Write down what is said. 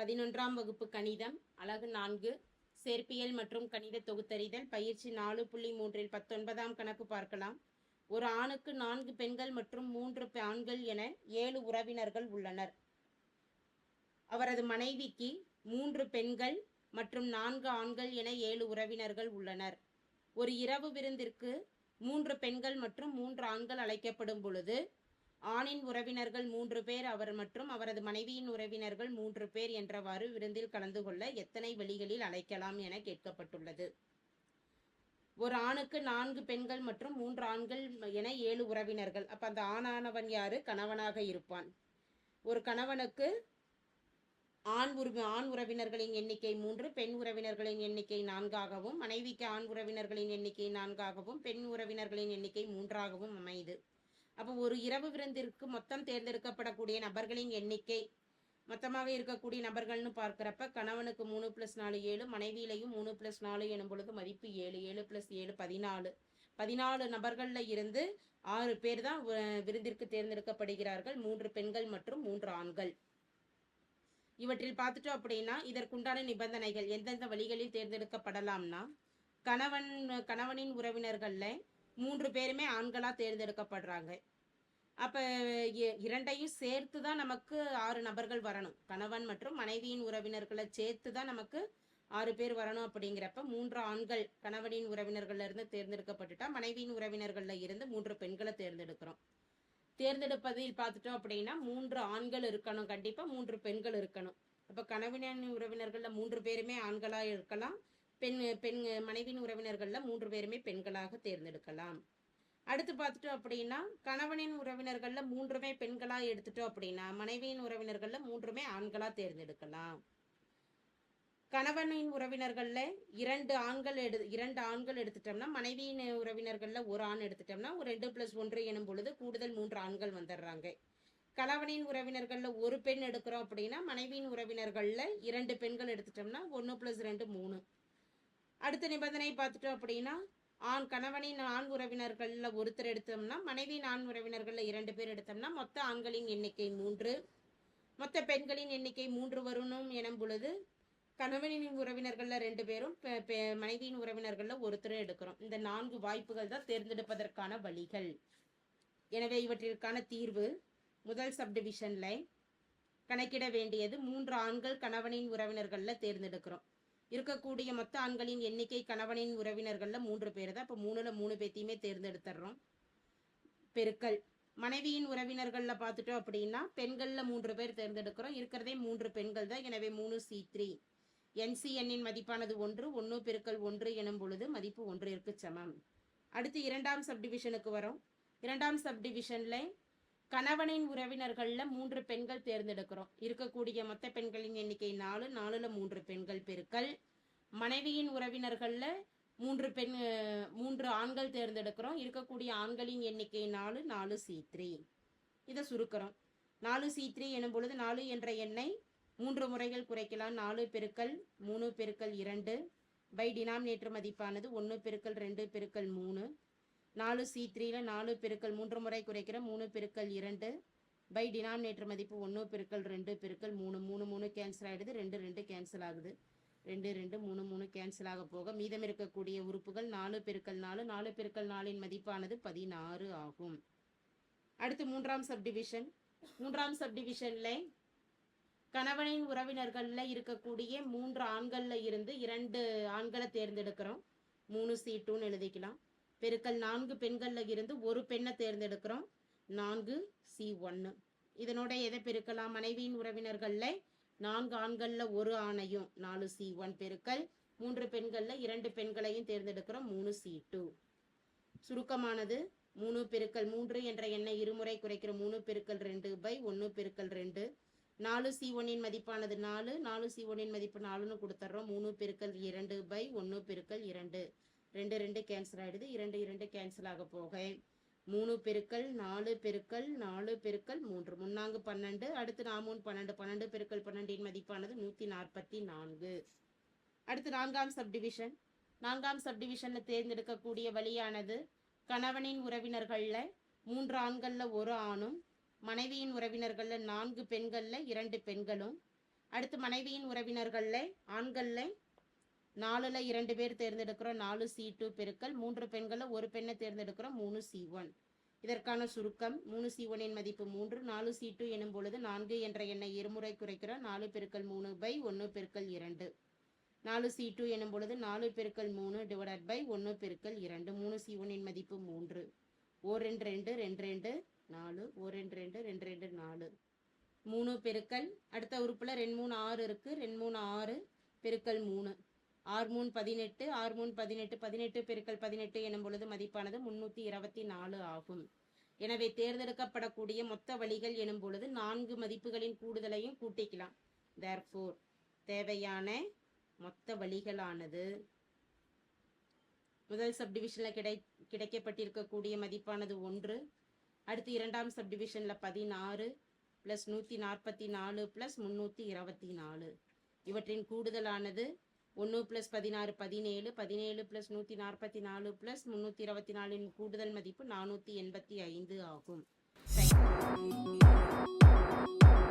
பதினொன்றாம் வகுப்பு கணிதம் அழகு நான்கு சேர்ப்பியல் மற்றும் கணித தொகுத்தறிதல் பயிற்சி நாலு புள்ளி மூன்றில் பத்தொன்பதாம் கணக்கு பார்க்கலாம். ஒரு ஆணுக்கு நான்கு பெண்கள் மற்றும் மூன்று ஆண்கள் என ஏழு உறவினர்கள் உள்ளனர். அவரது மனைவிக்கு மூன்று பெண்கள் மற்றும் நான்கு ஆண்கள் என ஏழு உறவினர்கள் உள்ளனர். ஒரு இரவு விருந்திற்கு மூன்று பெண்கள் மற்றும் மூன்று ஆண்கள் அழைக்கப்படும் பொழுது ஆணின் உறவினர்கள் மூன்று பேர் அவர் மற்றும் அவரது மனைவியின் உறவினர்கள் மூன்று பேர் என்றவாறு விருந்தில் கலந்து கொள்ள எத்தனை வழிகளில் அழைக்கலாம் என கேட்கப்பட்டுள்ளது. ஒரு ஆணுக்கு நான்கு பெண்கள் மற்றும் மூன்று ஆண்கள் என ஏழு உறவினர்கள். அப்ப அந்த ஆணானவன் யாரு? கணவனாக இருப்பான். ஒரு கணவனுக்கு ஆண் உறவு ஆண் உறவினர்களின் எண்ணிக்கை மூன்று பெண் உறவினர்களின் எண்ணிக்கை நான்காகவும் மனைவிக்கு ஆண் உறவினர்களின் எண்ணிக்கை நான்காகவும் பெண் உறவினர்களின் எண்ணிக்கை மூன்றாகவும் அமையுது. அப்போ ஒரு இரவு விருந்திற்கு மொத்தம் தேர்ந்தெடுக்கப்படக்கூடிய நபர்களின் எண்ணிக்கை மொத்தமாக இருக்கக்கூடிய நபர்கள்னு பார்க்குறப்ப கணவனுக்கு மூணு ப்ளஸ் நாலு ஏழு மனைவியிலையும் மூணு ப்ளஸ் நாலு எனும் பொழுது மதிப்பு ஏழு ஏழு ப்ளஸ் ஏழு பதினாலு. பதினாலு நபர்களில் இருந்து ஆறு பேர் தான் விருந்திற்கு தேர்ந்தெடுக்கப்படுகிறார்கள். மூன்று பெண்கள் மற்றும் மூன்று ஆண்கள். இவற்றில் பார்த்துட்டோம் அப்படின்னா இதற்குண்டான நிபந்தனைகள் எந்தெந்த வழிகளில் தேர்ந்தெடுக்கப்படலாம்னா கணவன் கணவனின் உறவினர்களில் மூன்று பேருமே ஆண்களா தேர்ந்தெடுக்கப்படுறாங்க. அப்ப இரண்டையும் சேர்த்து தான் நமக்கு ஆறு நபர்கள் வரணும். கணவன் மற்றும் மனைவியின் உறவினர்களை சேர்த்து தான் நமக்கு ஆறு பேர் வரணும் அப்படிங்கிறப்ப மூன்று ஆண்கள் கணவனின் உறவினர்கள்ல இருந்து தேர்ந்தெடுக்கப்பட்டுட்டா மனைவியின் உறவினர்கள்ல இருந்து மூன்று பெண்களை தேர்ந்தெடுக்கிறோம். தேர்ந்தெடுப்பதில் பார்த்துட்டோம் அப்படின்னா மூன்று ஆண்கள் இருக்கணும் கண்டிப்பா மூன்று பெண்கள் இருக்கணும். அப்ப கணவனின் உறவினர்கள்ல மூன்று பேருமே ஆண்களா இருக்கலாம் பெண் பெண் மனைவியின் உறவினர்களில் மூன்று பேருமே பெண்களாக தேர்ந்தெடுக்கலாம். அடுத்து பார்த்துட்டோம் அப்படின்னா கணவனின் உறவினர்களில் மூன்றுமே பெண்களாக எடுத்துட்டோம் அப்படின்னா மனைவியின் உறவினர்களில் மூன்றுமே ஆண்களாக தேர்ந்தெடுக்கலாம். கணவனின் உறவினர்களில் இரண்டு ஆண்கள் எடு இரண்டு ஆண்கள் எடுத்துட்டோம்னா மனைவியின் உறவினர்களில் ஒரு ஆண் எடுத்துட்டோம்னா ஒரு ரெண்டு பிளஸ் ஒன்று எனும் பொழுது கூடுதல் மூன்று ஆண்கள் வந்துடுறாங்க. கணவனின் உறவினர்களில் ஒரு பெண் எடுக்கிறோம் அப்படின்னா மனைவியின் உறவினர்களில் இரண்டு பெண்கள் எடுத்துட்டோம்னா ஒன்று பிளஸ் ரெண்டு மூணு. அடுத்த நிபந்தனை பார்த்துட்டோம் அப்படின்னா ஆண் கணவனின் ஆண் உறவினர்களில் ஒருத்தர் எடுத்தோம்னா மனைவியின் ஆண் உறவினர்களில் இரண்டு பேர் எடுத்தோம்னா மொத்த ஆண்களின் எண்ணிக்கை மூன்று. மொத்த பெண்களின் எண்ணிக்கை மூன்று வரணும் எனும் பொழுது கணவனின் உறவினர்களில் ரெண்டு பேரும் பெ- மனைவியின் உறவினர்களில் ஒருத்தரும் எடுக்கிறோம். இந்த நான்கு வாய்ப்புகள் தான் தேர்ந்தெடுப்பதற்கான வழிகள். எனவே இவற்றிற்கான தீர்வு முதல் சப்டிவிஷனில் கணக்கிட வேண்டியது மூன்று ஆண்கள் கணவனின் உறவினர்களில் தேர்ந்தெடுக்கிறோம். இருக்கக்கூடிய மொத்த ஆண்களின் எண்ணிக்கை கணவனின் உறவினர்கள்ல மூன்று பேர் தான். இப்போ மூணுல மூணு பேத்தையுமே தேர்ந்தெடுத்துடுறோம் பெருக்கல் மனைவியின் உறவினர்கள்ல பார்த்துட்டோம் அப்படின்னா பெண்கள்ல மூன்று பேர் தேர்ந்தெடுக்கிறோம். இருக்கிறதே மூன்று பெண்கள் தான். எனவே மூணு சி த்ரீ. என்சிஎன்னின் மதிப்பானது ஒன்று ஒன்று பெருக்கல் ஒன்று எனும் பொழுது மதிப்பு ஒன்றிற்கு சமம். அடுத்து இரண்டாம் சப்டிவிஷனுக்கு வரும். இரண்டாம் சப்டிவிஷன்ல கணவனின் உறவினர்கள்ல மூன்று பெண்கள் தேர்ந்தெடுக்கிறோம். இருக்கக்கூடிய மொத்த பெண்களின் எண்ணிக்கை நாலு நாலுல மூன்று பெண்கள் பெருக்கள் மனைவியின் உறவினர்கள்ல மூன்று பெண் மூன்று ஆண்கள் தேர்ந்தெடுக்கிறோம். இருக்கக்கூடிய ஆண்களின் எண்ணிக்கை நாலு நாலு சி த்ரீ. இதை சுருக்கிறோம். நாலு சி த்ரீ எனும் பொழுது நாலு என்ற எண்ணை மூன்று முறைகள் குறைக்கலாம். நாலு பெருக்கல் மூணு பெருக்கல் இரண்டு. பை டினாமினேட்டர் மதிப்பானது ஒன்று பெருக்கல் ரெண்டு பெருக்கல் மூணு. நாலு சி த்ரீல நாலு பெருக்கல் மூன்று முறை குறைக்கிற மூணு பெருக்கல் இரண்டு பை டினாமினேட்டர் மதிப்பு ஒன்று பெருக்கல் ரெண்டு பெருக்கல் மூணு மூணு மூணு கேன்சல் ஆகிடுது ரெண்டு ரெண்டு கேன்சல் ஆகுது. ரெண்டு ரெண்டு மூணு மூணு கேன்சல் ஆக போக மீதம் இருக்கக்கூடிய உறுப்புகள் நாலு பெருக்கல் நாலு நாலு பெருக்கல் நாலின் மதிப்பானது பதினாறு ஆகும். அடுத்து மூன்றாம் சப்டிவிஷன் மூன்றாம் சப்டிவிஷனில் கணவனின் உறவினர்களில் இருக்கக்கூடிய மூன்று ஆண்களில் இருந்து இரண்டு ஆண்களை தேர்ந்தெடுக்கிறோம். மூணு சி டூன்னு எழுதிக்கலாம். பெருக்கல் நான்கு பெண்களில் இருந்து ஒரு பெண்ணை தேர்ந்தெடுக்கிறோம். நான்கு சி ஒன்னு. இதனோட எதை பெருக்கலாம்? மனைவியின் உறவினர்களில் நான்கு ஆண்களில் ஒரு ஆணையும் நாலு சி ஒன் பெருக்கல் மூன்று பெண்களில் இரண்டு பெண்களையும் தேர்ந்தெடுக்கிறோம். மூணு சி டூ. சுருக்கமானது மூணு பெருக்கல் மூன்று என்ற எண்ணை இருமுறை குறைக்கிற மூணு பெருக்கல் ரெண்டு பை ஒன்று பெருக்கல் ரெண்டு. நாலு சி ஒன்னின் மதிப்பானது நாலு. நாலு சி ஒன்னின் மதிப்பு நாலுன்னு கொடுத்துட்றோம். மூணு பெருக்கல் இரண்டு பை ஒன்று பெருக்கல் இரண்டு. ரெண்டு ரெண்டு கேன்சல் ஆயிடுது. இரண்டு இரண்டு கேன்சல் ஆக போக மூணு பெருக்கள் நாலு பெருக்கள் நாலு பெருக்கள் மூன்று. முன்னாங்கு பன்னெண்டு அடுத்து நாமூன் பன்னெண்டு. பன்னெண்டு பெருக்கள் பன்னெண்டின் மதிப்பானது நூற்றி நாற்பத்தி நான்கு. அடுத்து நான்காம் சப்டிவிஷன் நான்காம் சப்டிவிஷன்ல தேர்ந்தெடுக்கக்கூடிய வழியானது கணவனின் உறவினர்கள்ல மூன்று ஆண்கள்ல ஒரு ஆணும் மனைவியின் உறவினர்கள்ல நான்கு பெண்கள்ல இரண்டு பெண்களும் அடுத்து மனைவியின் உறவினர்களில் ஆண்களில் நாலுல இரண்டு பேர் தேர்ந்தெடுக்கிறோம் நாலு சி டூ பெருக்கல் மூன்று பெண்களில் ஒரு பெண்ணை தேர்ந்தெடுக்கிறோம் மூணு சி ஒன் இதற்கான சுருக்கம் மூணு சி ஒனின் மதிப்பு மூன்று நாலு சி டூ எனும் பொழுது நான்கு என்ற எண்ணை இருமுறை குறைக்கிறோம் நாலு பெருக்கல் மூணு பை ஒன்று பெருக்கல் இரண்டு. நாலு சி டூ எனும் பொழுது நாலு பெருக்கல் மூணு டிவைடட் பை ஒன்று பெருக்கல் இரண்டு மூணு சி ஒனின் மதிப்பு மூன்று. ஓ ரெண்டு ரெண்டு ரெண்டு ரெண்டு நாலு ஓ ரெண்டு ரெண்டு ரெண்டு ரெண்டு நாலு. மூணு பெருக்கல் அடுத்த உறுப்பில் ரெண்டு மூணு ஆறு இருக்குது ரெண்டு மூணு ஆறு பெருக்கல் மூணு. ஆறு மூணு பதினெட்டு ஆறு மூணு பதினெட்டு பதினெட்டு பெருக்கல் பதினெட்டு எனும் பொழுது மதிப்பானது முன்னூற்றி இருபத்தி நாலு ஆகும். எனவே தேர்ந்தெடுக்கப்படக்கூடிய மொத்த வழிகள் எனும் பொழுது நான்கு மதிப்புகளின் கூடுதலையும் கூட்டிக்கலாம். தேர்ஃபோர் தேவையான மொத்த வழிகளானது முதல் சப்டிவிஷனில் கிடை கிடைக்கப்பட்டிருக்கக்கூடிய மதிப்பானது ஒன்று அடுத்து இரண்டாம் சப்டிவிஷனில் பதினாறு ப்ளஸ் நூற்றி நாற்பத்தி நாலு ப்ளஸ் முந்நூற்றி இருபத்தி நாலு. இவற்றின் கூடுதலானது ஒன்று ப்ளஸ் பதினாறு பதினேழு பதினேழு ப்ளஸ் நூற்றி நாற்பத்தி நாலு ப்ளஸ் முந்நூற்றி இருபத்தி நாலின் கூடுதல் மதிப்பு நானூற்றி எண்பத்தி ஐந்து ஆகும் Thank you.